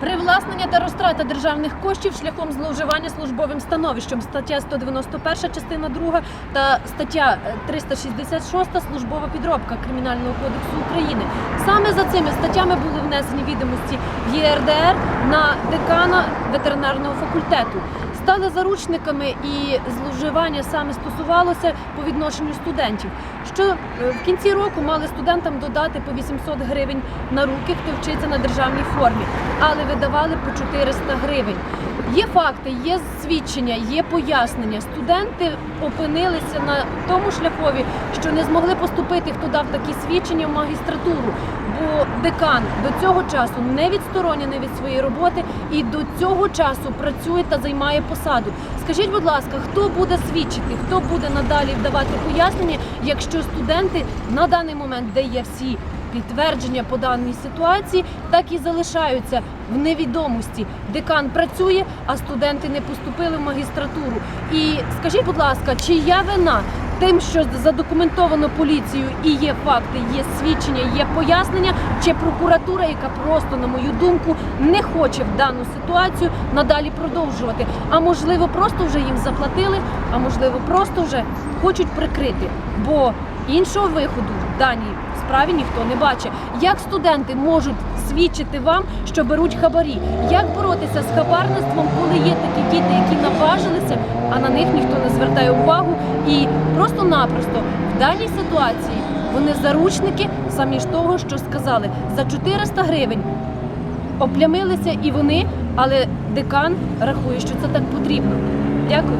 Привласнення та розтрата державних коштів шляхом зловживання службовим становищем. Стаття 191, частина 2 та стаття е, 366 службова підробка Кримінального кодексу України. Саме за цими статтями були внесені відомості в ЄРДР на декана ветеринарного факультету. Стали заручниками і зловживання саме стосувалося по відношенню студентів. Що е, в кінці року мали студентам додати по 800 гривень на руки, хто вчиться на державній формі, але видавали по 400 гривень. Є факти, є свідчення, є пояснення. Студенти опинилися на тому шляхові, що не змогли поступити, хто дав такі свідчення в магістратуру. Бо декан до цього часу не відсторонений від своєї роботи і до цього часу працює та займає посаду. Скажіть, будь ласка, хто буде свідчити, хто буде надалі давати пояснення, якщо студенти на даний момент, де є всі підтвердження по даній ситуації, так і залишаються в невідомості. Декан працює, а студенти не поступили в магістратуру. І скажіть, будь ласка, чия вина тим, що задокументовано поліцією і є факти, є свідчення, є пояснення, чи прокуратура, яка просто, на мою думку, не хоче в дану ситуацію надалі продовжувати. А можливо, просто вже їм заплатили, а можливо, просто вже хочуть прикрити. Бо іншого виходу в даній справі ніхто не бачить. Як студенти можуть свідчити вам, що беруть хабарі? Як боротися з хабарництвом, коли є такі діти, які наважилися, а на них ніхто не звертає увагу? І просто-напросто в даній ситуації вони заручники самі ж того, що сказали, за 400 гривень оплямилися і вони, але декан рахує, що це так потрібно. Дякую.